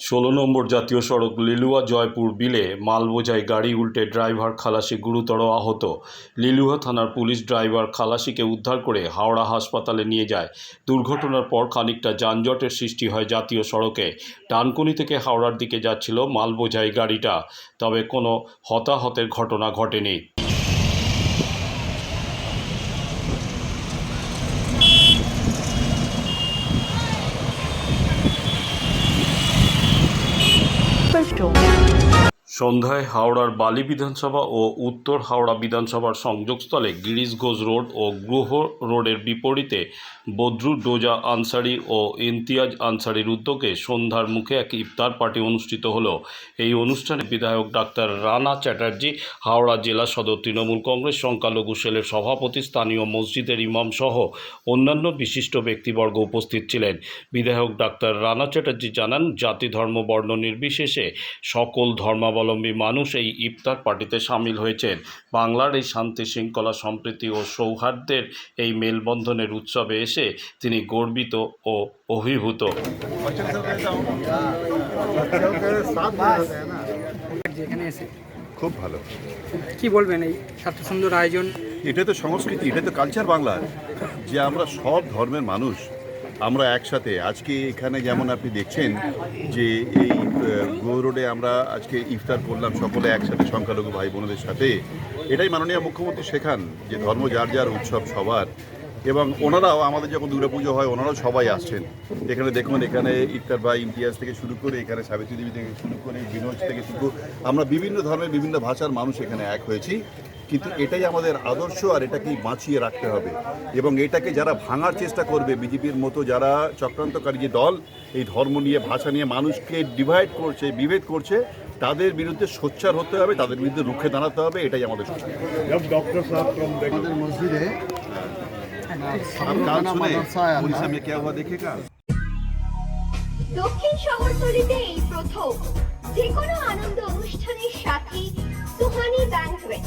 ষোলো নম্বর জাতীয় সড়ক লিলুয়া জয়পুর বিলে মাল বোঝাই গাড়ি উল্টে ড্রাইভার খালাসি গুরুতর আহত। লিলুয়া থানার পুলিশ ড্রাইভার খালাসিকে উদ্ধার করে হাওড়া হাসপাতালে নিয়ে যায়। দুর্ঘটনার পর খানিকটা যানজটের সৃষ্টি হয় জাতীয় সড়কে। ডানকুনি থেকে হাওড়ার দিকে যাচ্ছিল মাল বোঝাই গাড়িটা। তবে কোনো হতাহতের ঘটনা ঘটেনি। Number shown. সন্ধ্যায় হাওড়ার বালি বিধানসভা ও উত্তর হাওড়া বিধানসভার সংযোগস্থলে গিরিশ ঘোষ রোড ও গ্রহ রোডের বিপরীতে বদরু ডোজা আনসারি ও ইমতিয়াজ আনসারির উদ্যোগে সন্ধ্যার মুখে এক ইফতার পার্টি অনুষ্ঠিত হলো। এই অনুষ্ঠানে বিধায়ক ডাক্তার রানা চ্যাটার্জি, হাওড়া জেলা সদর তৃণমূল কংগ্রেস সংখ্যালঘু সেলের সভাপতি, স্থানীয় মসজিদের ইমাম সহ অন্যান্য বিশিষ্ট ব্যক্তিবর্গ উপস্থিত ছিলেন। বিধায়ক ডাক্তার রানা চ্যাটার্জি জানান, জাতি ধর্ম বর্ণ নির্বিশেষে সকল ধর্মাবলম্বী মানুষ এই ইফতার পার্টিতে সামিল হয়েছেন। বাংলার এই শান্তি শৃঙ্খলা সম্প্রীতি ও সৌহার্দ্যের এই মেলবন্ধনের উৎসবে এসে তিনি গর্বিত ও অভিভূত। যেখানে এসে। খুব ভালো। কি বলবেন এই এত সুন্দর আয়োজন? এটা তো সংস্কৃতি এটা তো কালচার বাংলার। যে আমরা সব ধর্মের মানুষ আমরা একসাথে, আজকে এখানে যেমন আপনি দেখছেন যে এই গো রোডে আমরা আজকে ইফতার করলাম সকলে একসাথে সংখ্যালঘু ভাই বোনদের সাথে। এটাই মাননীয় মুখ্যমন্ত্রী শেখান যে ধর্ম যার যার উৎসব সবার। এবং ওনারাও আমাদের যখন দুর্গাপুজো হয়, ওনারাও সবাই আসছেন। এখানে দেখুন, এখানে ইফতার ভাই ইমতিয়াজ থেকে শুরু করে, এখানে সাবিত্রী দেবী থেকে শুরু করে বিনোজ থেকে শুরু আমরা বিভিন্ন ধর্মের বিভিন্ন ভাষার মানুষ এখানে এক হয়েছি। কিন্তু এটাই আমাদের আদর্শ আর এটাকেই বাঁচিয়ে রাখতে হবে। এবং এটাকে যারা ভাঙার চেষ্টা করবে বিজেপির মতো যারা চক্রান্তকারী যে দল এই ধর্ম নিয়ে ভাষা নিয়ে মানুষকে ডিভাইড করছে বিভেদ করছে তাদের বিরুদ্ধে সোচ্চার হতে হবে তাদের বিরুদ্ধে রুখে দাঁড়াতে হবে এটাই আমাদের দক্ষিণ শহরতলিতে এই প্রথম। যে কোনো আনন্দ অনুষ্ঠানের সাথে সুহানি ব্যাংকুয়েট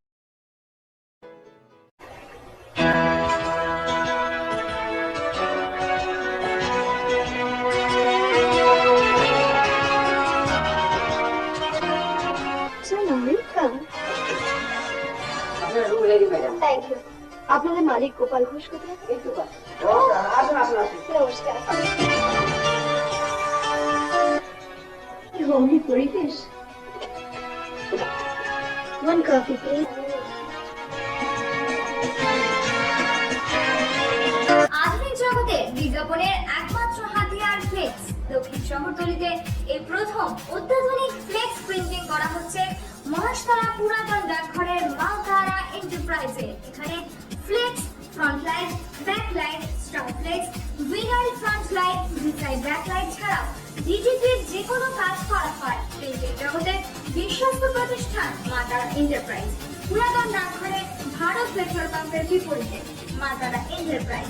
আপনাদের মালিক গোপাল ঘোষ কোথায়? নমস্কার হোমলি পরিবেশ। One coffee, please. আধুনিক জগতে বিজ্ঞাপনের একমাত্র হাতিয়ার ফ্লেক্স দক্ষিণ শহরতলিতে এই প্রথম অত্যাধুনিক ফ্লেক্স প্রিন্টিং করা হচ্ছে মহাশতলা পুরাতন ডাকঘরের মালতারা এন্টারপ্রাইজে এখানে flex front light, back light, star flex, winner front light, design back light ছাড়াও ডিজিটির যে কোনো কাজ করা হয় এটা জগতের বিশ্বস্ত প্রতিষ্ঠান মাতারা এন্টারপ্রাইজ। পুরাতন ডাকঘরে ভারত পেট্রোল পাম্পের বিপরীতে মাতারা এন্টারপ্রাইজ।